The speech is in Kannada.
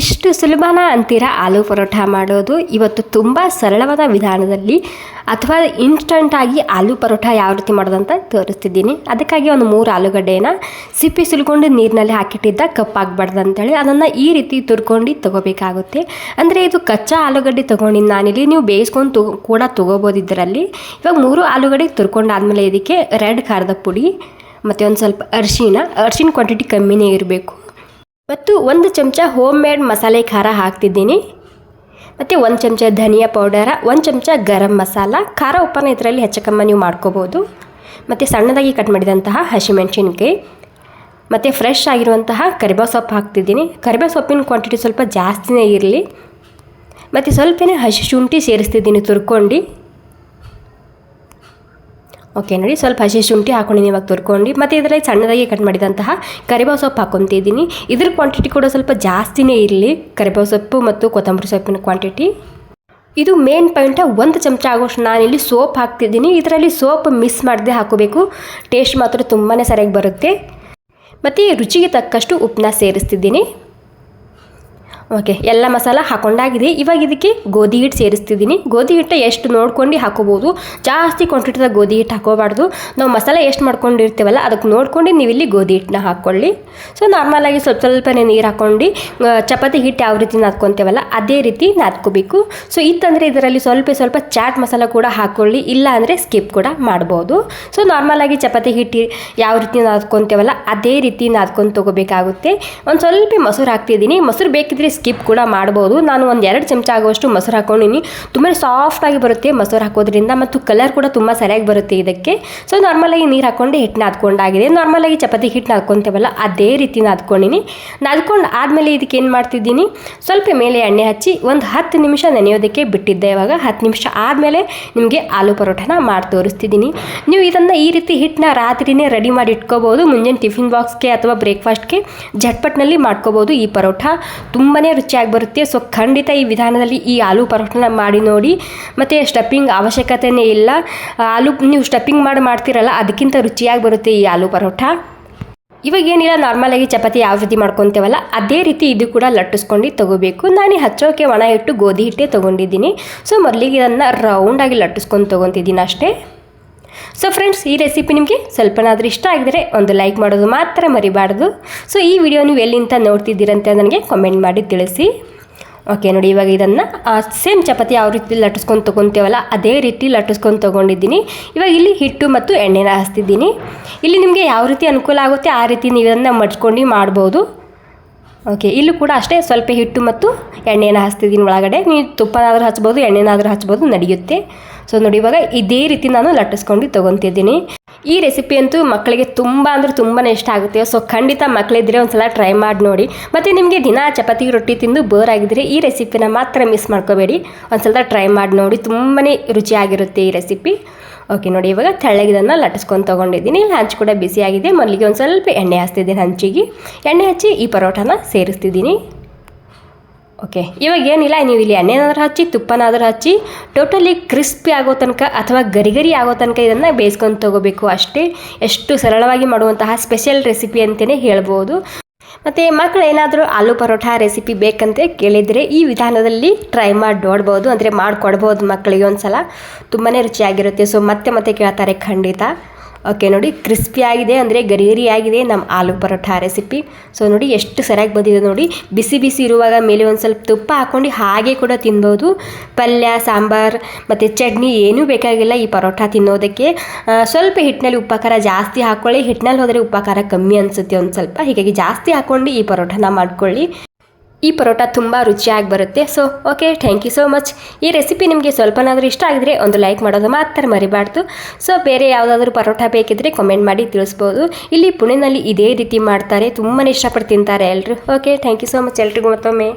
ಇಷ್ಟು ಸುಲಭನ ಅಂತೀರಾ ಆಲೂ ಪರೋಟ ಮಾಡೋದು? ಇವತ್ತು ತುಂಬ ಸರಳವಾದ ವಿಧಾನದಲ್ಲಿ ಅಥವಾ ಇನ್ಸ್ಟಂಟಾಗಿ ಆಲೂ ಪರೋಟ ಯಾವ ರೀತಿ ಮಾಡೋದಂತ ತೋರಿಸ್ತಿದ್ದೀನಿ. ಅದಕ್ಕಾಗಿ ಒಂದು ಮೂರು ಆಲೂಗಡ್ಡೆನ ಸಿಪ್ಪೆ ಸುಲ್ಕೊಂಡು ನೀರಿನಲ್ಲಿ ಹಾಕಿಟ್ಟಿದ್ದ ಕಪ್ಪಾಗಬಾರ್ದು ಅಂತೇಳಿ ಅದನ್ನು ಈ ರೀತಿ ತುರ್ಕೊಂಡು ತೊಗೋಬೇಕಾಗುತ್ತೆ. ಅಂದರೆ ಇದು ಕಚ್ಚಾ ಆಲೂಗಡ್ಡೆ ತೊಗೊಂಡಿದ್ದು ನಾನಿಲ್ಲಿ, ನೀವು ಬೇಯಿಸ್ಕೊಂಡು ತಗೋ ಕೂಡ ತೊಗೋಬೋದು ಇದರಲ್ಲಿ. ಇವಾಗ ಮೂರು ಆಲೂಗಡ್ಡೆ ತುರ್ಕೊಂಡಾದ್ಮೇಲೆ ಇದಕ್ಕೆ ರೆಡ್ ಖಾರದ ಪುಡಿ, ಮತ್ತು ಒಂದು ಸ್ವಲ್ಪ ಅರಿಶಿನ ಅರಿಶಿನ ಕ್ವಾಂಟಿಟಿ ಕಮ್ಮಿನೇ ಇರಬೇಕು. ಮತ್ತು ಒಂದು ಚಮಚ ಹೋಮ್ ಮೇಡ್ ಮಸಾಲೆ ಖಾರ ಹಾಕ್ತಿದ್ದೀನಿ. ಮತ್ತು ಒಂದು ಚಮಚ ಧನಿಯಾ ಪೌಡರ, ಒಂದು ಚಮಚ ಗರಂ ಮಸಾಲ, ಖಾರ ಉಪ್ಪನ್ನ ಇದರಲ್ಲಿ ಹೆಚ್ಚಕಮ್ಮ ನೀವು ಮಾಡ್ಕೋಬೋದು. ಮತ್ತು ಸಣ್ಣದಾಗಿ ಕಟ್ ಮಾಡಿದಂತಹ ಹಸಿಮೆಣಸಿನ್ಕಾಯಿ, ಮತ್ತು ಫ್ರೆಶ್ ಆಗಿರುವಂತಹ ಕರಿಬೇವು ಸೊಪ್ಪು ಹಾಕ್ತಿದ್ದೀನಿ. ಕರಿಬೇವು ಸೊಪ್ಪಿನ ಕ್ವಾಂಟಿಟಿ ಸ್ವಲ್ಪ ಜಾಸ್ತಿನೇ ಇರಲಿ. ಮತ್ತು ಸ್ವಲ್ಪನೇ ಹಸಿ ಶುಂಠಿ ಸೇರಿಸ್ತಿದ್ದೀನಿ ತುರ್ಕೊಂಡು. ಓಕೆ ನೋಡಿ, ಸ್ವಲ್ಪ ಹಸಿ ಶುಂಠಿ ಹಾಕೊಂಡಿನಿ ಇವಾಗ ತುರ್ಕೊಂಡು. ಮತ್ತು ಇದರಲ್ಲಿ ಸಣ್ಣದಾಗಿ ಕಟ್ ಮಾಡಿದಂತಹ ಕರಿಬೇವು ಸೊಪ್ಪು ಹಾಕೊತಿದ್ದೀನಿ ಇದ್ರ ಕ್ವಾಂಟಿಟಿ ಕೂಡ ಸ್ವಲ್ಪ ಜಾಸ್ತಿನೇ ಇರಲಿ, ಕರಿಬೇವು ಸೊಪ್ಪು ಮತ್ತು ಕೊತ್ತಂಬರಿ ಸೊಪ್ಪಿನ ಕ್ವಾಂಟಿಟಿ ಇದು ಮೇನ್ ಪಾಯಿಂಟ ಒಂದು ಚಮಚ ಆಗೋಷ್ಟು ನಾನಿಲ್ಲಿ ಸೋಪ್ ಹಾಕ್ತಿದ್ದೀನಿ. ಇದರಲ್ಲಿ ಸೋಪ್ ಮಿಸ್ ಮಾಡದೆ ಹಾಕೋಬೇಕು. ಟೇಸ್ಟ್ ಮಾತ್ರ ತುಂಬಾ ಸರಿಯಾಗಿ ಬರುತ್ತೆ. ಮತ್ತು ರುಚಿಗೆ ತಕ್ಕಷ್ಟು ಉಪ್ಪನ್ನ ಸೇರಿಸ್ತಿದ್ದೀನಿ. ಓಕೆ ಎಲ್ಲ ಮಸಾಲ ಹಾಕೊಂಡಾಗಿದೆ. ಇವಾಗ ಇದಕ್ಕೆ ಗೋಧಿ ಹಿಟ್ಟು ಸೇರಿಸ್ತಿದ್ದೀನಿ. ಗೋಧಿ ಹಿಟ್ಟು ಎಷ್ಟು ನೋಡ್ಕೊಂಡು ಹಾಕೋಬೋದು. ಜಾಸ್ತಿ ಕ್ವಾಂಟಿಟಿದಾಗ ಗೋಧಿ ಹಿಟ್ಟು ಹಾಕೋಬಾರ್ದು. ನಾವು ಮಸಾಲೆ ಎಷ್ಟು ಮಾಡ್ಕೊಂಡಿರ್ತೀವಲ್ಲ, ಅದಕ್ಕೆ ನೋಡ್ಕೊಂಡು ನೀವು ಇಲ್ಲಿ ಗೋಧಿ ಹಿಟ್ಟನ್ನ ಹಾಕ್ಕೊಳ್ಳಿ. ಸೊ ನಾರ್ಮಲಾಗಿ ಸ್ವಲ್ಪ ಸ್ವಲ್ಪನೇ ನೀರು ಹಾಕ್ಕೊಂಡು ಚಪಾತಿ ಹಿಟ್ಟು ಯಾವ ರೀತಿ ನಾದ್ಕೊತೇವಲ್ಲ, ಅದೇ ರೀತಿ ನಾದ್ಕೋಬೇಕು. ಸೊ ಇತ್ತಂದರೆ ಇದರಲ್ಲಿ ಸ್ವಲ್ಪ ಸ್ವಲ್ಪ ಚಾಟ್ ಮಸಾಲ ಕೂಡ ಹಾಕ್ಕೊಳ್ಳಿ. ಇಲ್ಲ ಅಂದರೆ ಸ್ಕಿಪ್ ಕೂಡ ಮಾಡ್ಬೋದು. ಸೊ ನಾರ್ಮಲಾಗಿ ಚಪಾತಿ ಹಿಟ್ಟು ಯಾವ ರೀತಿ ನಾದ್ಕೊತೇವಲ್ಲ, ಅದೇ ರೀತಿ ನಾದ್ಕೊಂಡು ತೊಗೋಬೇಕಾಗುತ್ತೆ. ಒಂದು ಸ್ವಲ್ಪ ಮೊಸರು ಹಾಕ್ತಿದ್ದೀನಿ. ಮೊಸರು ಬೇಕಿದ್ರೆ ಸ್ಕಿಪ್ ಕೂಡ ಮಾಡ್ಬೋದು. ನಾನು ಒಂದು ಎರಡು ಚಮಚ ಆಗುವಷ್ಟು ಮೊಸರು ಹಾಕೊಂಡಿನಿ. ತುಂಬಾ ಸಾಫ್ಟಾಗಿ ಬರುತ್ತೆ ಮೊಸರು ಹಾಕೋದ್ರಿಂದ ಮತ್ತು ಕಲರ್ ಕೂಡ ತುಂಬ ಸರಿಯಾಗಿ ಬರುತ್ತೆ ಇದಕ್ಕೆ. ಸೊ ನಾರ್ಮಲಾಗಿ ನೀರು ಹಾಕ್ಕೊಂಡು ಹಿಟ್ಟು ನಾದ್ಕೊಂಡಾಗಿದೆ ನಾರ್ಮಲಾಗಿ ಚಪಾತಿ ಹಿಟ್ಟು ನಾದ್ಕೊತೇವಲ್ಲ, ಅದೇ ರೀತಿ ನಾದ್ಕೊಂಡಿನಿ. ನಾದ್ಕೊಂಡು ಆದಮೇಲೆ ಇದಕ್ಕೆ ಏನು ಮಾಡ್ತಿದ್ದೀನಿ? ಸ್ವಲ್ಪ ಮೇಲೆ ಎಣ್ಣೆ ಹಚ್ಚಿ ಒಂದು ಹತ್ತು ನಿಮಿಷ ನೆನೆಯೋದಕ್ಕೆ ಬಿಟ್ಟಿದ್ದೆ ಇವಾಗ. ಹತ್ತು ನಿಮಿಷ ಆದಮೇಲೆ ನಿಮಗೆ ಆಲೂ ಪರೋಠನ ಮಾಡಿ ತೋರಿಸ್ತಿದ್ದೀನಿ. ನೀವು ಇದನ್ನು ಈ ರೀತಿ ಹಿಟ್ಟನ್ನ ರಾತ್ರಿನೇ ರೆಡಿ ಮಾಡಿ ಇಟ್ಕೋಬೋದು ಮುಂಜಾನೆ ಟಿಫಿನ್ ಬಾಕ್ಸ್ಗೆ ಅಥವಾ ಬ್ರೇಕ್ಫಾಸ್ಟ್ಗೆ ಝಟ್ಪಟ್ನಲ್ಲಿ ಮಾಡ್ಕೋಬೋದು ಈ ಪರೋಟ ತುಂಬಾ ರುಚಿಯಾಗಿ ಬರುತ್ತೆ. ಸೊ ಖಂಡಿತ ಈ ವಿಧಾನದಲ್ಲಿ ಈ ಆಲೂ ಪರೋಟನ ಮಾಡಿ ನೋಡಿ. ಮತ್ತು ಸ್ಟಫಿಂಗ್ ಅವಶ್ಯಕತೆಯೇ ಇಲ್ಲ. ಆಲೂ ನೀವು ಸ್ಟಫಿಂಗ್ ಮಾಡಿ ಮಾಡ್ತೀರಲ್ಲ, ಅದಕ್ಕಿಂತ ರುಚಿಯಾಗಿ ಬರುತ್ತೆ ಈ ಆಲೂ ಪರೋಟ. ಇವಾಗ ಏನಿಲ್ಲ ನಾರ್ಮಲಾಗಿ ಚಪಾತಿ ಯಾವ ರೀತಿ ಮಾಡ್ಕೊತೇವಲ್ಲ, ಅದೇ ರೀತಿ ಇದು ಕೂಡ ಲಟ್ಟಿಸ್ಕೊಂಡು ತಗೋಬೇಕು. ನಾನು ಹಚ್ಚೋಕೆ ಒಣ ಇಟ್ಟು ಗೋಧಿ ಹಿಟ್ಟೆ ತೊಗೊಂಡಿದ್ದೀನಿ. ಸೊ ಮೊದಲಿಗೆ ಇದನ್ನು ರೌಂಡಾಗಿ ಲಟ್ಟಿಸ್ಕೊಂಡು ತೊಗೊತಿದ್ದೀನಿ ಅಷ್ಟೇ. ಸೊ ಫ್ರೆಂಡ್ಸ್ ಈ ರೆಸಿಪಿ ನಿಮಗೆ ಸ್ವಲ್ಪನಾದರೂ ಇಷ್ಟ ಆಗಿದರೆ ಒಂದು ಲೈಕ್ ಮಾಡೋದು ಮಾತ್ರ ಮರಿಬಾರ್ದು. ಸೊ ಈ ವಿಡಿಯೋ ನೀವು ಎಲ್ಲಿಂದ ನೋಡ್ತಿದ್ದೀರಂತ ನನಗೆ ಕಮೆಂಟ್ ಮಾಡಿ ತಿಳಿಸಿ. ಓಕೆ ನೋಡಿ ಇವಾಗ ಇದನ್ನು ಸೇಮ್ ಚಪಾತಿ ಯಾವ ರೀತಿ ಲಟ್ಟಿಸ್ಕೊಂಡು ತೊಗೊತೇವಲ್ಲ, ಅದೇ ರೀತಿ ಲಟ್ಟಿಸ್ಕೊಂಡು ತೊಗೊಂಡಿದ್ದೀನಿ. ಇವಾಗ ಇಲ್ಲಿ ಹಿಟ್ಟು ಮತ್ತು ಎಣ್ಣೆನ ಹಾಸ್ತಿದ್ದೀನಿ. ಇಲ್ಲಿ ನಿಮಗೆ ಯಾವ ರೀತಿ ಅನುಕೂಲ ಆಗುತ್ತೆ ಆ ರೀತಿ ನೀವು ಇದನ್ನು ಮಡ್ಚ್ಕೊಂಡು ಮಾಡ್ಬೋದು. ಓಕೆ ಇಲ್ಲೂ ಕೂಡ ಅಷ್ಟೇ ಸ್ವಲ್ಪ ಹಿಟ್ಟು ಮತ್ತು ಎಣ್ಣೆನ ಹಚ್ತಿದ್ದೀನಿ ಒಳಗಡೆ. ನೀವು ತುಪ್ಪನಾದರೂ ಹಚ್ಬೋದು, ಎಣ್ಣೆನಾದರೂ ಹಚ್ಬೋದು, ನಡೆಯುತ್ತೆ. ಸೊ ನೋಡಿ ಇವಾಗ ಇದೇ ರೀತಿ ನಾನು ಲಟ್ಟಿಸ್ಕೊಂಡು ತೊಗೊತಿದ್ದೀನಿ. ಈ ರೆಸಿಪಿ ಅಂತೂ ಮಕ್ಕಳಿಗೆ ತುಂಬ ಅಂದರೆ ತುಂಬಾ ಇಷ್ಟ ಆಗುತ್ತೆ. ಸೊ ಖಂಡಿತ ಮಕ್ಕಳಿದ್ರೆ ಒಂದ್ಸಲ ಟ್ರೈ ಮಾಡಿ ನೋಡಿ. ಮತ್ತು ನಿಮಗೆ ದಿನ ಚಪಾತಿ, ರೊಟ್ಟಿ ತಿಂದು ಬೋರ್ ಆಗಿದ್ರೆ ಈ ರೆಸಿಪಿನ ಮಾತ್ರ ಮಿಸ್ ಮಾಡ್ಕೋಬೇಡಿ. ಒಂದ್ಸಲ ಟ್ರೈ ಮಾಡಿ ನೋಡಿ. ತುಂಬಾ ರುಚಿಯಾಗಿರುತ್ತೆ ಈ ರೆಸಿಪಿ ಓಕೆ ನೋಡಿ, ಇವಾಗ ತೆಳ್ಳಗಿದನ್ನು ಲಟ್ಟಿಸ್ಕೊಂಡು ತೊಗೊಂಡಿದ್ದೀನಿ. ಇಲ್ಲಿ ಹಂಚು ಕೂಡ ಬಿಸಿಯಾಗಿದೆ ಮೊದಲಿಗೆ ಒಂದು ಸ್ವಲ್ಪ ಎಣ್ಣೆ ಹಚ್ತಿದ್ದೀನಿ ಹಂಚಿಗೆ. ಎಣ್ಣೆ ಹಚ್ಚಿ ಈ ಪರೋಟನ ಸೇರಿಸ್ತಿದ್ದೀನಿ. ಓಕೆ ಇವಾಗ ಏನಿಲ್ಲ, ನೀವು ಇಲ್ಲಿ ಎಣ್ಣೆನಾದ್ರೂ ಹಚ್ಚಿ, ತುಪ್ಪನಾದರೂ ಹಚ್ಚಿ ಟೋಟಲಿ ಕ್ರಿಸ್ಪಿ ಆಗೋ ತನಕ ಅಥವಾ ಗರಿಗರಿ ಗರಿ ಆಗೋ ತನಕ ಇದನ್ನು ಬೇಯಿಸ್ಕೊಂಡು ತೊಗೋಬೇಕು ಅಷ್ಟೇ. ಎಷ್ಟು ಸರಳವಾಗಿ ಮಾಡುವಂತಹ ಸ್ಪೆಷಲ್ ರೆಸಿಪಿ ಅಂತಲೇ ಹೇಳ್ಬೋದು. ಮತ್ತು ಮಕ್ಕಳು ಏನಾದರೂ ಆಲೂ ಪರೋಟ ರೆಸಿಪಿ ಬೇಕಂತ ಕೇಳಿದರೆ ಈ ವಿಧಾನದಲ್ಲಿ ಟ್ರೈ ಮಾಡಿ ನೋಡ್ಬೋದು. ಅಂದರೆ ಮಾಡಿಕೊಡ್ಬೋದು ಮಕ್ಕಳಿಗೆ ಒಂದು ಸಲ ತುಂಬಾ ರುಚಿಯಾಗಿರುತ್ತೆ. ಸೊ ಮತ್ತೆ ಮತ್ತೆ ಕೇಳ್ತಾರೆ ಖಂಡಿತ. ಓಕೆ, ನೋಡಿ ಕ್ರಿಸ್ಪಿ ಆಗಿದೆ ಅಂದರೆ ಗರಿಗರಿ ಗರಿ ಆಗಿದೆ ನಮ್ಮ ಆಲೂ ಪರೋಠ ರೆಸಿಪಿ ಸೊ ನೋಡಿ, ಎಷ್ಟು ಸರಿಯಾಗಿ ಬಂದಿದೆ ನೋಡಿ. ಬಿಸಿ ಬಿಸಿ ಇರುವಾಗ ಮೇಲೆ ಒಂದು ಸ್ವಲ್ಪ ತುಪ್ಪ ಹಾಕ್ಕೊಂಡು ಹಾಗೆ ಕೂಡ ತಿನ್ಬೋದು. ಪಲ್ಯ, ಸಾಂಬಾರು ಮತ್ತು ಚಟ್ನಿ ಏನೂ ಬೇಕಾಗಿಲ್ಲ ಈ ಪರೋಟ ತಿನ್ನೋದಕ್ಕೆ. ಸ್ವಲ್ಪ ಹಿಟ್ಟಿನಲ್ಲಿ ಉಪ್ಪು ಜಾಸ್ತಿ ಹಾಕ್ಕೊಳ್ಳಿ ಹಿಟ್ಟಿನಲ್ಲಿ ಹೋದರೆ ಉಪ್ಪು ಕಮ್ಮಿ ಅನಿಸುತ್ತೆ ಒಂದು ಸ್ವಲ್ಪ. ಹೀಗಾಗಿ ಜಾಸ್ತಿ ಹಾಕ್ಕೊಂಡು ಈ ಪರೋಟನ ಮಾಡ್ಕೊಳ್ಳಿ. ಈ ಪರೋಟ ತುಂಬ ರುಚಿಯಾಗಿ ಬರುತ್ತೆ. So okay thank you so much ಈ ರೆಸಿಪಿ ನಿಮಗೆ ಸ್ವಲ್ಪನಾದರೂ ಇಷ್ಟ ಆಗಿದ್ರೆ ಒಂದು ಲೈಕ್ ಮಾಡೋದು ಮಾತ್ರ ಮರಿಬಾರ್ದು. ಸೊ ಬೇರೆ ಯಾವುದಾದ್ರೂ ಪರೋಟ ಬೇಕಿದ್ರೆ ಕಮೆಂಟ್ ಮಾಡಿ ತಿಳಿಸ್ಬೋದು. ಇಲ್ಲಿ ಪುಣೆನಲ್ಲಿ ಇದೇ ರೀತಿ ಮಾಡ್ತಾರೆ. ತುಂಬಾ ಇಷ್ಟಪಟ್ಟು ತಿಂತಾರೆ ಎಲ್ಲರೂ okay thank you so much ಎಲ್ರಿಗೂ ಮತ್ತೊಮ್ಮೆ.